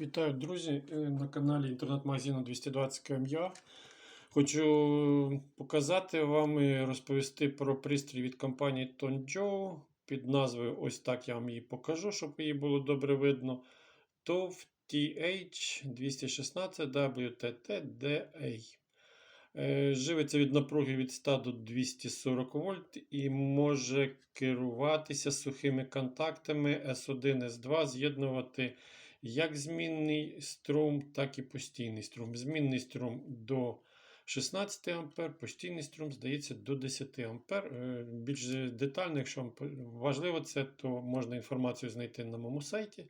Вітаю, друзі, е, на каналі інтернет-магазину 220 КМЯ. Хочу показати вам і розповісти про пристрій від компанії Tonjo під назвою ось так я вам її покажу, щоб її було добре видно. TOV TH216 WTT-DA. Е, Живиться від напруги від 100 до 240 вольт і може керуватися сухими контактами S1, S2, з'єднувати як змінний струм, так і постійний струм. Змінний струм до 16 А, постійний струм, здається, до 10 А. Е, Більш детально, якщо вам важливо це, то можна інформацію знайти на моєму сайті.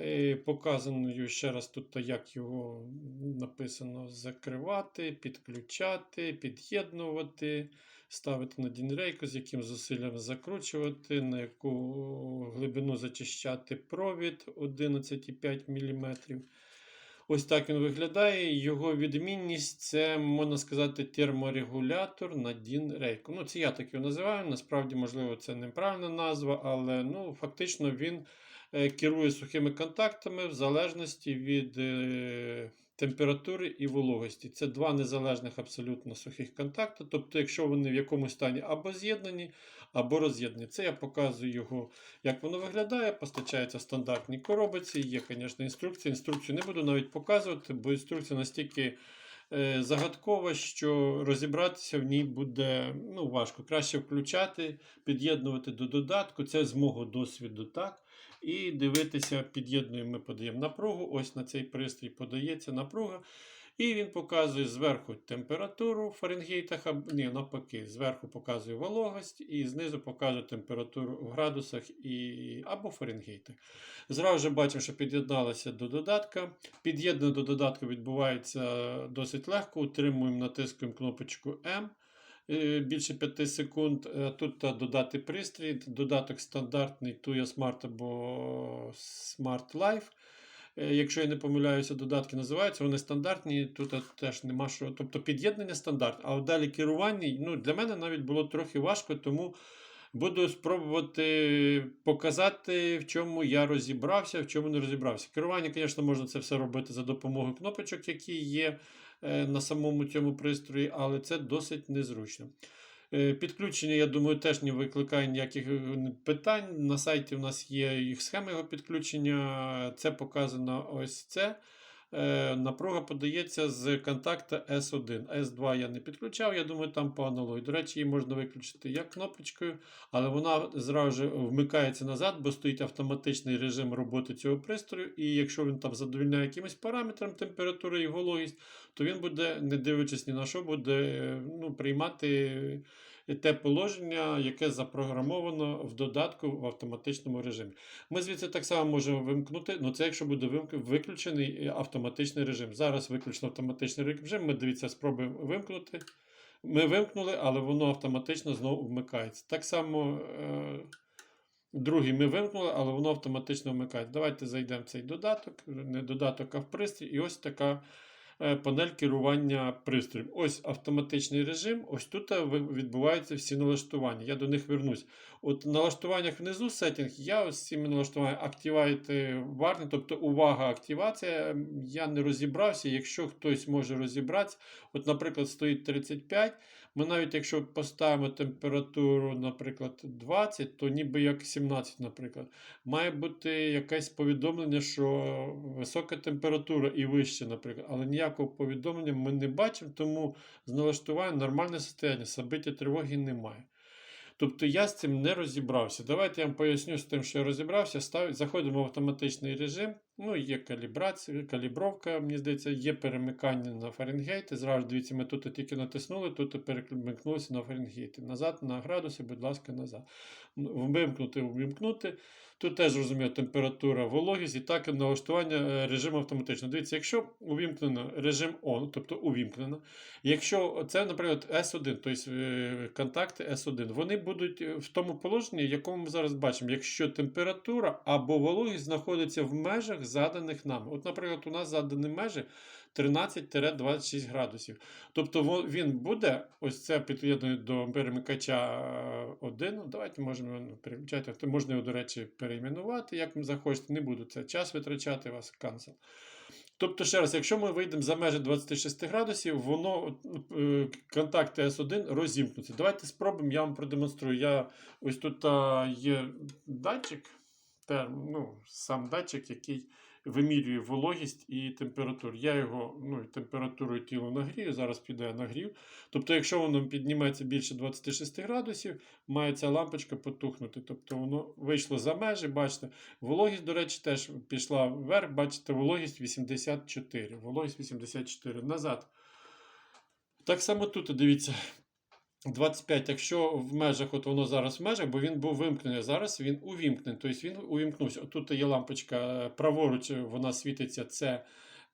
Е, Показано ще раз тут, як його написано: закривати, підключати, під'єднувати, ставити на дінрейку, з яким зусиллям закручувати, на яку глибину зачищати провід 11,5 мм. Ось так він виглядає. Його відмінність це, можна сказати, терморегулятор на дін-рейку. Ну, це я так його називаю. Насправді, можливо, це неправильна назва, але ну, фактично він е, керує сухими контактами в залежності від е, температури і вологості. Це два незалежних абсолютно сухих контакти. Тобто, якщо вони в якомусь стані або з'єднані, або роз'єднані. Це я показую його, як воно виглядає. Постачається в стандартній коробці. Є, звісно, інструкція. Інструкцію не буду навіть показувати, бо інструкція настільки. е, Загадкова, що розібратися в ній буде ну, важко. Краще включати, під'єднувати до додатку. Це з мого досвіду так. І дивитися, під'єднуємо, ми подаємо напругу. Ось на цей пристрій подається напруга. І він показує зверху температуру в Фаренгейтах, ні, навпаки, зверху показує вологость, і знизу показує температуру в градусах і, або Фаренгейтах. Зразу же бачимо, що під'єдналося до додатка. Під'єднання до додатку відбувається досить легко. Утримуємо, натискуємо кнопочку М більше 5 секунд. Е, Тут додати пристрій, додаток стандартний Tuya Smart або Smart Life. Е, Якщо я не помиляюся, додатки називаються, вони стандартні, тут теж нема що. Тобто під'єднання стандарт. А далі керування ну, для мене навіть було трохи важко, тому буду спробувати показати, в чому я розібрався, в чому не розібрався. Керування, звісно, можна це все робити за допомогою кнопочок, які є е, на самому цьому пристрої, але це досить незручно. Е, Підключення, я думаю, теж не викликає ніяких е, питань. На сайті у нас є їх схема його підключення. Це показано ось це. Е, Напруга подається з контакта S1. S2 я не підключав, я думаю, там по аналогії. До речі, її можна виключити як кнопочкою, але вона зразу вмикається назад, бо стоїть автоматичний режим роботи цього пристрою. І якщо він там задовільняє якимось параметрам температури і вологість, то він буде, не дивлячись ні на що, буде е, ну, приймати те положення, яке запрограмовано в додатку в автоматичному режимі. Ми звідси так само можемо вимкнути, ну це якщо буде виключений е, автоматичний режим. Зараз виключно автоматичний режим. Ми дивіться, спробуємо вимкнути. Ми вимкнули, але воно автоматично знову вмикається. Так само. Е- Другий ми вимкнули, але воно автоматично вмикається. Давайте зайдемо в цей додаток, не додаток, а в пристрій. І ось така панель керування пристроєм. Ось автоматичний режим. Ось тут е, відбуваються всі налаштування. Я до них вернусь. От налаштуваннях внизу сетінг, я ось цими налаштуваннями Activate варні, тобто увага, активація. Я не розібрався. Якщо хтось може розібратися, от, наприклад, стоїть 35. Ми навіть якщо поставимо температуру, наприклад, 20, то ніби як 17, наприклад. Має бути якесь повідомлення, що висока температура і вище, наприклад. Але ніякого повідомлення ми не бачимо, тому з налаштуванням нормальне состояння, собиття тривоги немає. Тобто я з цим не розібрався. Давайте я вам поясню з тим, що я розібрався. Став... Заходимо в автоматичний режим. Ну, є калібрація, калібровка, мені здається, є перемикання на Фаренгейт. Зразу дивіться, ми тут тільки натиснули, тут перемикнулися на Фаренгейт. Назад на градуси, будь ласка, назад. Ну, Вимкнути, вимкнути. Тут теж розумію, температура, вологість і так налаштування е, режиму автоматично. Дивіться, якщо увімкнено режим ON, тобто увімкнено, якщо це, наприклад, S1, тобто е, контакти S1, вони будуть е, в тому положенні, якому ми зараз бачимо, якщо температура або вологість знаходиться в межах заданих нами. От, наприклад, у нас задані межі 13-26 градусів. Тобто він буде, ось це під'єднує до перемикача 1. Давайте можемо переключати. То можна його, до речі, перейменувати, як ви захочете, не буду це час витрачати вас cancel. Тобто, ще раз, якщо ми вийдемо за межі 26 градусів, воно е, контакти S1 розімкнуться. Давайте спробуємо, я вам продемонструю. Я, ось тут а, є датчик, терм, ну, сам датчик, який вимірює вологість і температуру. Я його ну, температурою тіла нагрію, зараз піде нагрів. Тобто, якщо воно підніметься більше 26 градусів, має ця лампочка потухнути. Тобто воно вийшло за межі, бачите, вологість, до речі, теж пішла вверх, бачите, вологість 84. Вологість 84 назад. Так само тут, дивіться. 25, якщо в межах, от воно зараз в межах, бо він був вимкнений. Зараз він увімкнений. Тобто він увімкнувся. Тут є лампочка е, праворуч, вона світиться. Це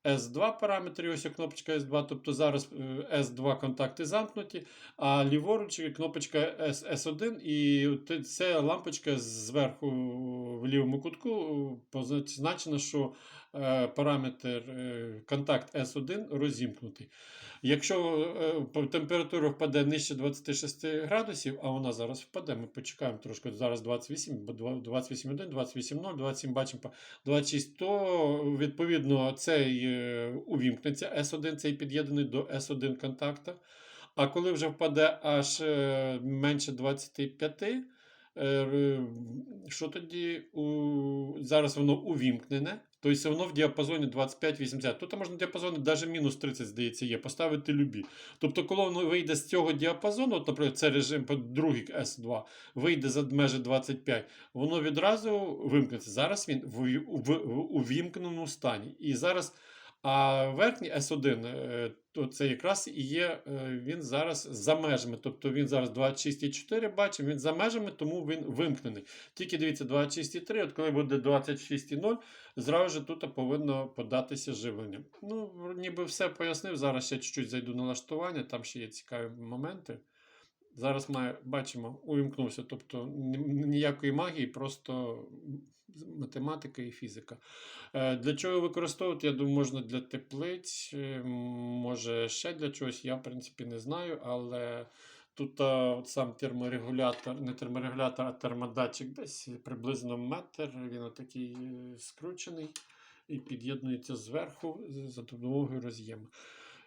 S2 параметри, ось кнопочка S2. Тобто зараз е, S2 контакти замкнуті, а ліворуч кнопочка S, S1, і це лампочка зверху в лівому кутку позначено, що е, параметр е, контакт S1 розімкнутий. Якщо е, температура впаде нижче 26 градусів, а вона зараз впаде, ми почекаємо трошки, зараз 28, бо 28,1, 28,0, 27, бачимо 26, то відповідно цей е, увімкнеться S1, цей під'єднаний до S1 контакта. А коли вже впаде аж е, менше 25, е, що тоді зараз воно увімкнене, тобто воно в діапазоні 25-80. Тут можна діапазони навіть мінус 30, здається, є, поставити любі. Тобто, коли воно вийде з цього діапазону, от, наприклад, це режим другий S2, вийде за межі 25, воно відразу вимкнеться. Зараз він в увімкненому стані. І зараз. А верхній S1, е, то це якраз і є, е, він зараз за межами. Тобто він зараз 26,4 бачимо, він за межами, тому він вимкнений. Тільки дивіться, 26,3, от коли буде 26,0, зразу ж тут повинно податися живлення. Ну, ніби все пояснив. Зараз ще чуть-чуть зайду на налаштування, там ще є цікаві моменти. Зараз має, бачимо, увімкнувся. Тобто ніякої магії, просто математика і фізика. Е, Для чого використовувати? Я думаю, можна для теплиць, е, може ще для чогось. Я, в принципі, не знаю, але тут а, от сам терморегулятор, не терморегулятор, а термодатчик десь приблизно метр. Він отакий е, скручений і під'єднується зверху за допомогою роз'єму.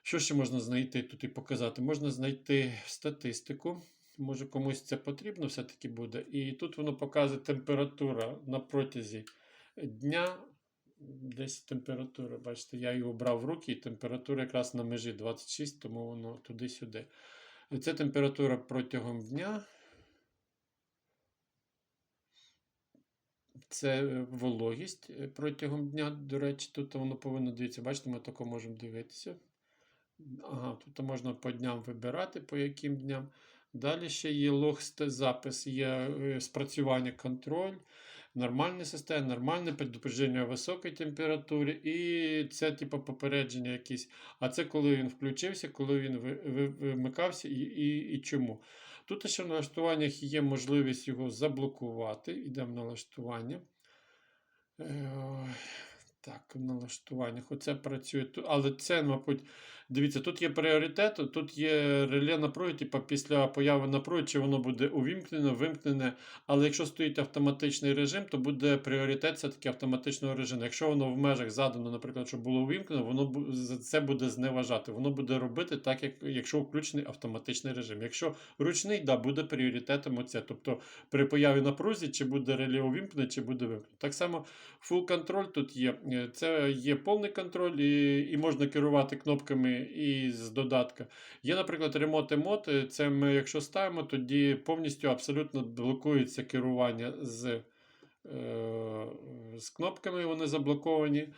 Що ще можна знайти тут і показати? Можна знайти статистику. Може комусь це потрібно все-таки буде. І тут воно показує температура на протязі дня. Десь температура, бачите, я його брав в руки, і температура якраз на межі 26, тому воно туди-сюди. Це температура протягом дня. Це вологість е, протягом дня. До речі, тут воно повинно дивитися. Бачите, ми тако можемо дивитися. Ага, Тут можна по дням вибирати, по яким дням. Далі ще є лог запис, є е, спрацювання контроль, нормальне система, нормальне предупреждення високої температури, і це типу попередження якісь. А це коли він включився, коли він вимикався і, і, і чому. Тут ще в налаштуваннях є можливість його заблокувати. Йдемо в налаштування. Е, так, в налаштуваннях. Оце працює. Але це, мабуть, дивіться, тут є пріоритет, тут є реле напруги, типу після появи напруги, чи воно буде увімкнене, вимкнене. Але якщо стоїть автоматичний режим, то буде пріоритет все-таки автоматичного режиму. Якщо воно в межах задано, наприклад, щоб було увімкнено, воно це буде зневажати. Воно буде робити так, як якщо включений автоматичний режим. Якщо ручний, да, буде пріоритетом оце. Тобто при появі напрузі, чи буде реле увімкнене, чи буде вимкнено. Так само full контроль тут є. Це є повний контроль, і і можна керувати кнопками із додатка. Є, наприклад, Remote Mode. Це ми, якщо ставимо, тоді повністю абсолютно блокується керування з е, з кнопками, вони заблоковані.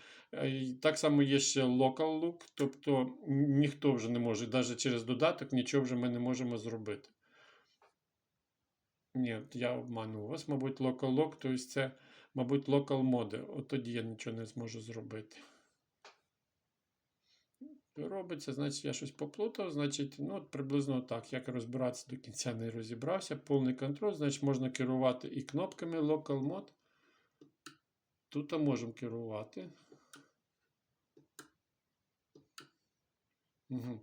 Так само є ще Local Look, тобто ніхто вже не може, навіть через додаток нічого вже ми не можемо зробити. Ні, я обманув вас, мабуть, Local Lock, тобто це мабуть, local моди. От тоді я нічого не зможу зробити. Робиться, значить, я щось поплутав, значить, ну, приблизно так. Як розбиратися до кінця не розібрався. Повний контроль, значить, можна керувати і кнопками Local Mode. Тут можемо керувати. Угу.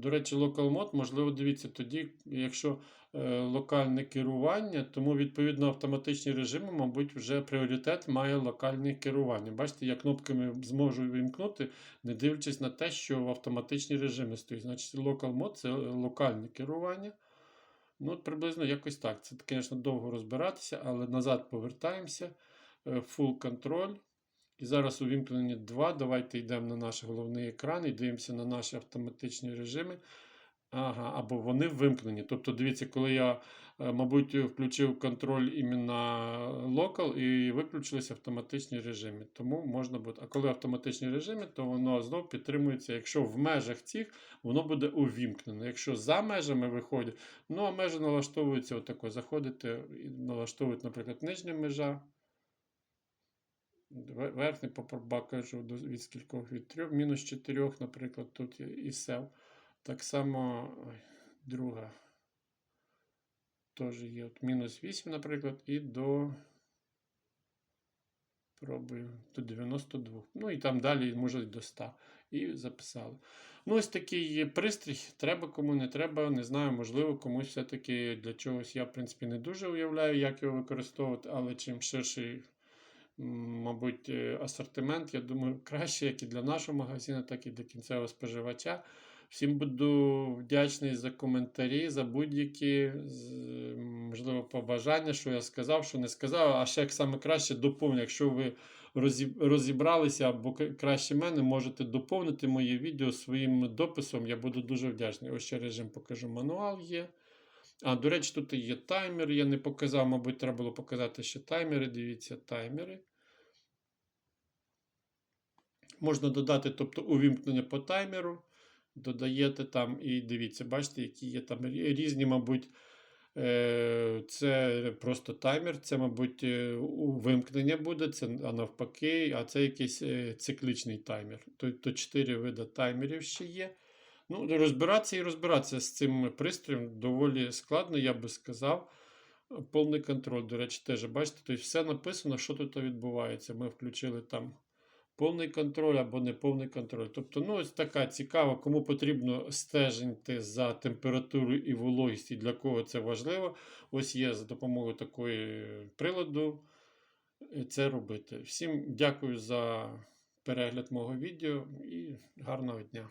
До речі, Mode, можливо, дивіться, тоді, якщо е, локальне керування, тому відповідно автоматичні режими, мабуть, вже пріоритет має локальне керування. Бачите, я кнопками зможу вимкнути, не дивлячись на те, що в автоматичні режими стоїть. Значить, Local Mode це локальне керування. Ну, от приблизно якось так. Це, звісно, довго розбиратися, але назад повертаємося. Е, Full контроль. І зараз увімкнені 2. Давайте йдемо на наш головний екран і дивимося на наші автоматичні режими. Ага, або вони вимкнені. Тобто, дивіться, коли я, е, мабуть, включив контроль іменно local і виключилися автоматичні режими. Тому можна буде. А коли автоматичні режими, то воно знов підтримується. Якщо в межах цих, воно буде увімкнено. Якщо за межами виходить, ну а межі налаштовуються отако. Заходите налаштовують, наприклад, нижня межа. Ве- Верхній попробак кажу від скількох від 3, мінус 4, наприклад, тут і сел. Так само друга теж є от мінус 8, наприклад, і до. Пробую до 92. Ну і там далі може до 100. І записали. Ну, ось такий пристрій. Треба кому не треба. Не знаю, можливо, комусь все-таки для чогось я, в принципі, не дуже уявляю, як його використовувати, але чим ширший, мабуть, е, асортимент, я думаю, краще як і для нашого магазину, так і для кінцевого споживача. Всім буду вдячний за коментарі, за будь-які, можливо, побажання, що я сказав, що не сказав. А ще як саме краще доповню. Якщо ви розібралися або краще мене, можете доповнити моє відео своїм дописом. Я буду дуже вдячний. Ось ще режим покажу. Мануал є. А, до речі, тут є таймер. Я не показав, мабуть, треба було показати ще таймери. Дивіться, таймери. Можна додати, тобто увімкнення по таймеру. Додаєте там і дивіться, бачите, які є там різні, мабуть, е, це просто таймер, це, мабуть, е, вимкнення буде, це, а навпаки, а це якийсь е, циклічний таймер. Тобто 4 види таймерів ще є. Ну, розбиратися і розбиратися з цим пристроєм доволі складно, я би сказав. Повний контроль, до речі, теж бачите, тобто все написано, що тут відбувається. Ми включили там повний контроль або неповний контроль. Тобто, ну, ось така цікава, кому потрібно стежити за температурою і вологістю, для кого це важливо. Ось є за допомогою такої приладу е, це робити. Всім дякую за перегляд мого відео і гарного дня.